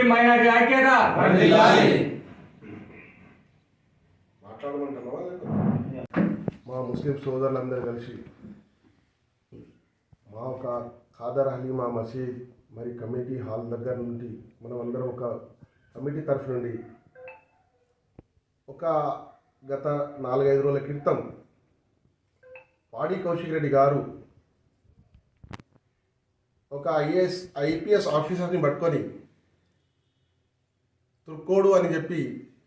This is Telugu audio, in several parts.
ముస్లిం మైనారిటీ ఐక్యత? మా ముస్లిం సోదరులందరూ కలిసి మా ఒక ఖాదర్ హలీమా మసీద్ మరి కమిటీ హాల్ దగ్గర నుండి మనం అందరం ఒక కమిటీ తరఫు నుండి ఒక గత నాలుగైదు రోజుల క్రితం పాడి కౌశిక్ రెడ్డి గారు ఒక ఐఏఎస్ ఐపీఎస్ ఆఫీసర్ని పట్టుకొని తుర్కోడు అని చెప్పి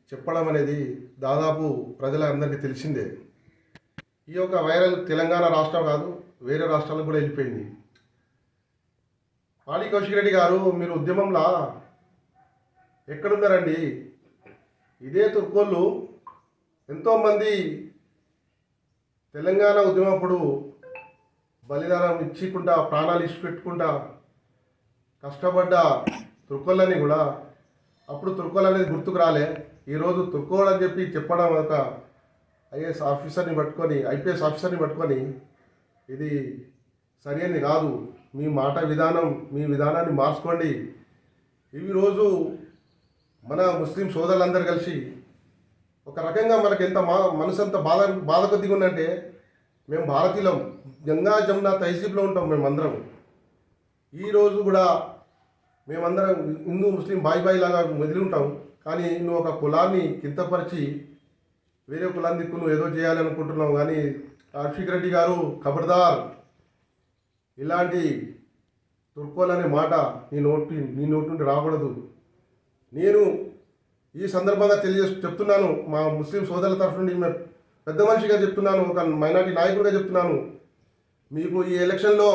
చెప్పడం అనేది దాదాపు ప్రజలందరికీ తెలిసిందే. ఈ యొక్క వైరల్ తెలంగాణ రాష్ట్రం కాదు వేరే రాష్ట్రాలకు కూడా వెళ్ళిపోయింది. పాడి కౌశిక్ రెడ్డి గారు మీరు ఉద్యమంలా ఎక్కడున్నారండి? ఇదే తుర్కోళ్ళు ఎంతోమంది తెలంగాణ ఉద్యమప్పుడు బలిదానం ఇచ్చికుండా ప్రాణాలు ఇచ్చి పెట్టుకుంటా కష్టపడ్డ తుర్కోళ్ళని కూడా అప్పుడు తుర్కోల్ అనేది గుర్తుకు రాలే. ఈరోజు తుర్కోల్ అని చెప్పి చెప్పడం ఒక ఐఏఎస్ ఆఫీసర్ని పట్టుకొని ఐపీఎస్ ఆఫీసర్ని పట్టుకొని ఇది సరైనది కాదు. మీ మాట విధానం మీ విధానాన్ని మార్చుకోండి. ఇవి రోజు మన ముస్లిం సోదరులందరూ కలిసి ఒక రకంగా మనకి ఎంత మా మనసు ఎంత బాధ బాధ కొద్దిగా ఉందంటే మేము భారతీయులం గంగా జమున తహసీబ్లో ఉంటాం మేమందరం. ఈరోజు కూడా మేమందరం హిందూ ముస్లిం బాయ్ బాయ్ లాగా వదిలి ఉంటాం. కానీ నువ్వు ఒక కులాన్ని కింతపరిచి వేరే కులాన్ని దిక్కు నువ్వు ఏదో చేయాలనుకుంటున్నావు కానీ అభిషేక్ రెడ్డి గారు ఖబర్దార్ ఇలాంటి తుర్కోలనే మాట నీ నోటి నీ నోటి నుండి రాకూడదు. నేను ఈ సందర్భంగా తెలియజే చెప్తున్నాను. మా ముస్లిం సోదరుల తరఫు నుండి పెద్ద మనిషిగా చెప్తున్నాను. ఒక మైనార్టీ నాయకుడిగా చెప్తున్నాను. మీకు ఈ ఎలక్షన్లో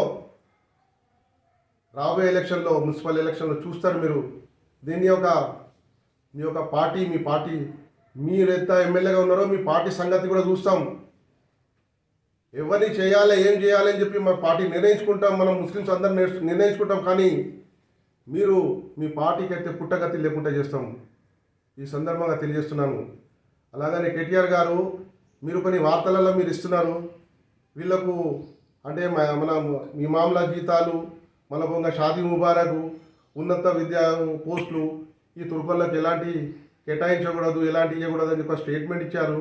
రాబోయే ఎలక్షన్లో మున్సిపల్ ఎలక్షన్లో చూస్తారు మీరు. దీన్ని ఒక మీ యొక్క పార్టీ మీ పార్టీ మీరు ఎంత ఎమ్మెల్యేగా ఉన్నారో మీ పార్టీ సంగతి కూడా చూస్తాం. ఎవరిని చేయాలి ఏం చేయాలి అని చెప్పి మా పార్టీ నిర్ణయించుకుంటాం. మనం ముస్లిమ్స్ అందరం నిర్ణయించుకుంటాం. కానీ మీరు మీ పార్టీకి అయితే పుట్టగతి లేకుండా చేస్తాం. ఈ సందర్భంగా తెలియజేస్తున్నాను. అలాగనే కేటీఆర్ గారు మీరు కొన్ని వార్తలలో మీరు ఇస్తున్నారు. వీళ్ళకు అంటే మన మీ మామల జీతాలు మన పొంగ షాదీ ముబారక్ ఉన్నత విద్యా పోస్టులు ఈ తుర్కొల్లకు ఎలాంటి కేటాయించకూడదు ఎలాంటి ఇవ్వకూడదు అని ఒక స్టేట్మెంట్ ఇచ్చారు.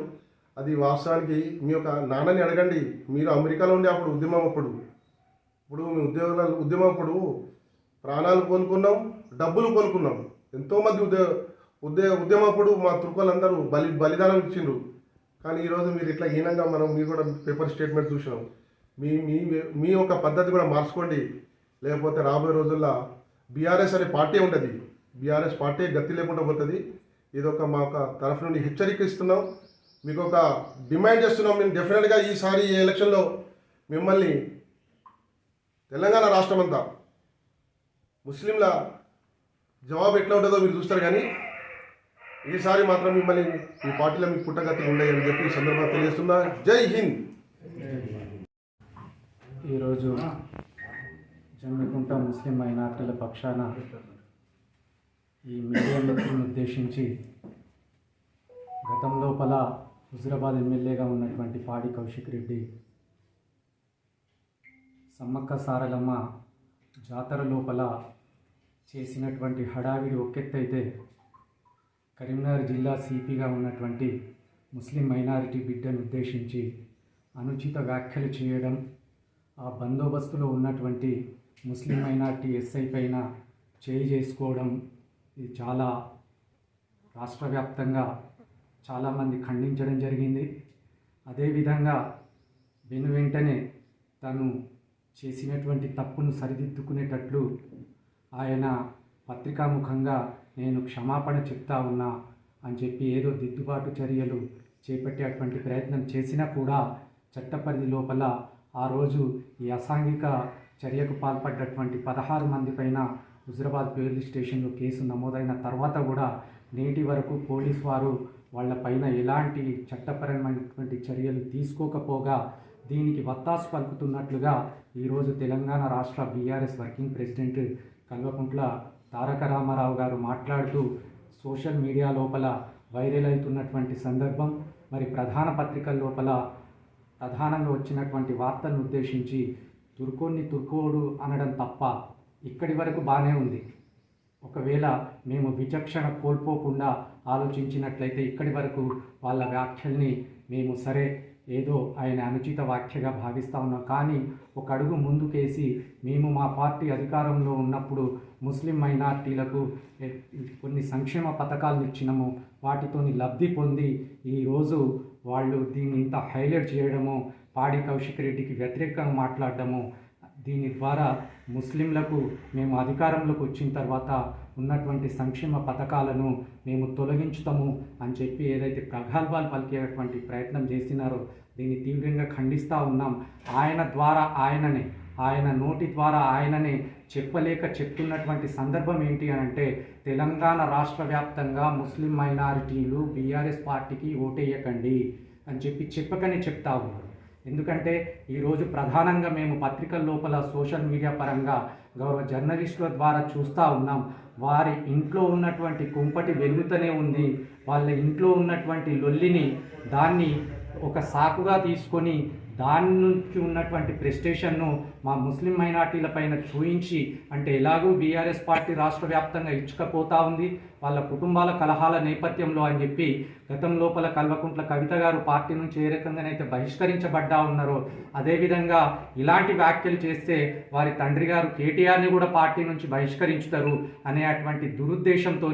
అది వాస్తవానికి మీ యొక్క నాన్నని అడగండి. మీరు అమెరికాలో ఉండే అప్పుడు ఉద్యమం అప్పుడు. ఇప్పుడు మీ ఉద్యోగాల ఉద్యమం అప్పుడు ప్రాణాలు కోలుకున్నాం డబ్బులు కోలుకున్నాం. ఎంతోమంది ఉద్యోగ ఉద్యో ఉద్యమం అప్పుడు మా తుర్కోలందరూ బలి బలిదానం ఇచ్చిండ్రు. కానీ ఈరోజు మీరు ఇట్లా హీనంగా మనం మీరు కూడా పేపర్ స్టేట్మెంట్ చూసినాం. మీ మీ మీ యొక్క పద్ధతి కూడా మార్చుకోండి. లేకపోతే రాబోయే రోజుల్లో బీఆర్ఎస్ అనే పార్టీ ఉంటుంది. బీఆర్ఎస్ పార్టీ గతి లేకుండా పోతుంది. ఇది ఒక మా ఒక తరఫు నుండి హెచ్చరిక ఇస్తున్నాం. మీకు ఒక డిమాండ్ చేస్తున్నాం. మేము డెఫినెట్గా ఈసారి ఈ ఎలక్షన్లో మిమ్మల్ని తెలంగాణ రాష్ట్రం అంతా ముస్లింల జవాబు ఎట్లా ఉంటుందో మీరు చూస్తారు కానీ ఈసారి మాత్రం మిమ్మల్ని ఈ పార్టీలో మీకు పుట్టగతులు ఉన్నాయని చెప్పి ఈ సందర్భంగా తెలియజేస్తున్నా. జై హింద్. ఈరోజు జమ్మికుంట ముస్లిం మైనార్టీల పక్షాన ఈ మీడియా మిత్రులను ఉద్దేశించి గతం లోపల హుజురాబాద్ ఎమ్మెల్యేగా ఉన్నటువంటి పాడి కౌశిక్ రెడ్డి సమ్మక్క సారలమ్మ జాతర లోపల చేసినటువంటి హడావిడి ఒక్కెత్తైతే కరీంనగర్ జిల్లా సిపిగా ఉన్నటువంటి ముస్లిం మైనారిటీ బిడ్డను ఉద్దేశించి అనుచిత వ్యాఖ్యలు చేయడం ఆ బందోబస్తులో ఉన్నటువంటి ముస్లిం మైనార్టీ ఎస్ఐ పైన చేయి చేసుకోవడం ఇది చాలా రాష్ట్ర వ్యాప్తంగా చాలామంది ఖండించడం జరిగింది. అదేవిధంగా వెను వెంటనే తను చేసినటువంటి తప్పును సరిదిద్దుకునేటట్లు ఆయన పత్రికాముఖంగా నేను క్షమాపణ చెప్తా ఉన్నా అని చెప్పి ఏదో దిద్దుబాటు చర్యలు చేపట్టేటువంటి ప్రయత్నం చేసినా కూడా చట్టపరిధి లోపల ఆ రోజు ఈ అసాంఘిక చర్యకు పాల్పడ్డటువంటి పదహారు మంది పైన హుజరాబాద్ పోలీస్ స్టేషన్లో కేసు నమోదైన తర్వాత కూడా నేటి వరకు పోలీస్ వారు వాళ్ళ పైన ఎలాంటి చట్టపరమైనటువంటి చర్యలు తీసుకోకపోగా దీనికి వత్తాసు పలుకుతున్నట్లుగా ఈరోజు తెలంగాణ రాష్ట్ర BRS working president Kalvakuntla Taraka Ramarao గారు మాట్లాడుతూ సోషల్ మీడియా లోపల వైరల్ అవుతున్నటువంటి సందర్భం మరి ప్రధాన పత్రికల లోపల ప్రధానంగా వచ్చినటువంటి వార్తలను ఉద్దేశించి తుర్కోన్ని తుర్కోడు అనడం తప్ప ఇక్కడి వరకు బాగానే ఉంది. ఒకవేళ మేము విచక్షణ కోల్పోకుండా ఆలోచించినట్లయితే ఇక్కడి వరకు వాళ్ళ వ్యాఖ్యల్ని మేము సరే ఏదో ఆయన అనుచిత వ్యాఖ్యగా భావిస్తూ ఉన్నాం. కానీ ఒక అడుగు ముందుకేసి మేము మా పార్టీ అధికారంలో ఉన్నప్పుడు ముస్లిం మైనార్టీలకు కొన్ని సంక్షేమ పథకాలను ఇచ్చినాము. వాటితోని లబ్ధి పొంది ఈరోజు వాళ్ళు దీన్ని ఇంత హైలైట్ చేయడము పాడి కౌశిక్ రెడ్డికి వ్యతిరేకంగా మాట్లాడడము దీని ద్వారా ముస్లింలకు మేము అధికారంలోకి వచ్చిన తర్వాత ఉన్నటువంటి సంక్షేమ పథకాలను మేము తొలగించుతాము అని చెప్పి ఏదైతే ప్రగల్భాలు పలికేటువంటి ప్రయత్నం చేసినారో దీన్ని తీవ్రంగా ఖండిస్తూ ఉన్నాం. ఆయన ద్వారా ఆయననే ఆయన నోటి ద్వారా ఆయననే చెప్పలేక చెప్తున్నటువంటి సందర్భం ఏంటి అని అంటే తెలంగాణ రాష్ట్ర వ్యాప్తంగా ముస్లిం మైనారిటీలు బీఆర్ఎస్ పార్టీకి ఓటేయకండి అని చెప్పి చెప్పకనే చెప్తా ఉన్నారు. ఎందుకంటే ఈరోజు ప్రధానంగా మేము పత్రికల లోపల సోషల్ మీడియా పరంగా గౌరవ జర్నలిస్టుల ద్వారా చూస్తూ ఉన్నాం. వారి ఇంట్లో ఉన్నటువంటి కుంపటి వెలుగుతూనే ఉంది. వాళ్ళ ఇంట్లో ఉన్నటువంటి లొల్లిని దాన్ని ఒక సాకుగా తీసుకొని దాని నుంచి ఉన్నటువంటి ప్రెస్టేషన్ను మా ముస్లిం మైనార్టీల పైన చూయించి అంటే ఎలాగూ బీఆర్ఎస్ పార్టీ రాష్ట్ర వ్యాప్తంగా ఇచ్చుకపోతా ఉంది. వాళ్ళ కుటుంబాల కలహాల నేపథ్యంలో అని చెప్పి గతం లోపల కల్వకుంట్ల కవిత గారు పార్టీ నుంచి ఏ రకంగానైతే బహిష్కరించబడ్డా ఉన్నారో అదేవిధంగా ఇలాంటి వ్యాఖ్యలు చేస్తే వారి తండ్రి గారు కేటీఆర్ని కూడా పార్టీ నుంచి బహిష్కరించుతారు అనేటువంటి దురుద్దేశంతో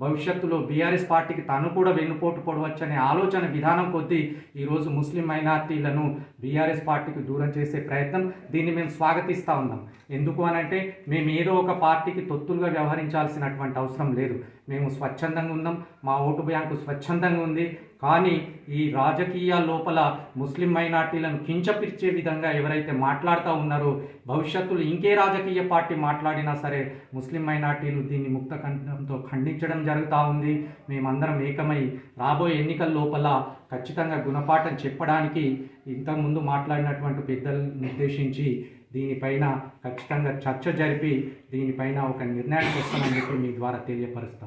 భవిష్యత్తులో బీఆర్ఎస్ పార్టీకి తను కూడా వెన్నుపోటు పడవచ్చనే ఆలోచన విధానం కొద్దీ ఈరోజు ముస్లిం మైనార్టీలను బీఆర్ఎస్ పార్టీకి దూరం చేసే ప్రయత్నం దీన్ని మేము స్వాగతిస్తూ ఉన్నాం. ఎందుకు అనంటే మేము ఏదో ఒక పార్టీకి తొత్తులుగా వ్యవహరించాల్సినటువంటి అవసరం లేదు. మేము స్వచ్ఛందంగా ఉన్నాం మా ఓటు బ్యాంకు స్వచ్ఛందంగా ఉంది. కానీ ఈ రాజకీయ లోపల ముస్లిం మైనార్టీలను కించపిరిచే విధంగా ఎవరైతే మాట్లాడుతూ ఉన్నారో భవిష్యత్తులో ఇంకే రాజకీయ పార్టీ మాట్లాడినా సరే ముస్లిం మైనార్టీలు దీన్ని ముక్త కంఠంతో ఖండించడం జరుగుతూ ఉంది. మేమందరం ఏకమై రాబోయే ఎన్నికల లోపల ఖచ్చితంగా గుణపాఠం చెప్పడానికి ఇంతకుముందు మాట్లాడినటువంటి పెద్దలను నిర్దేశించి దీనిపైన ఖచ్చితంగా చర్చ జరిపి దీనిపైన ఒక నిర్ణయానికి వస్తామని చెప్పి మీ ద్వారా తెలియపరుస్తాం.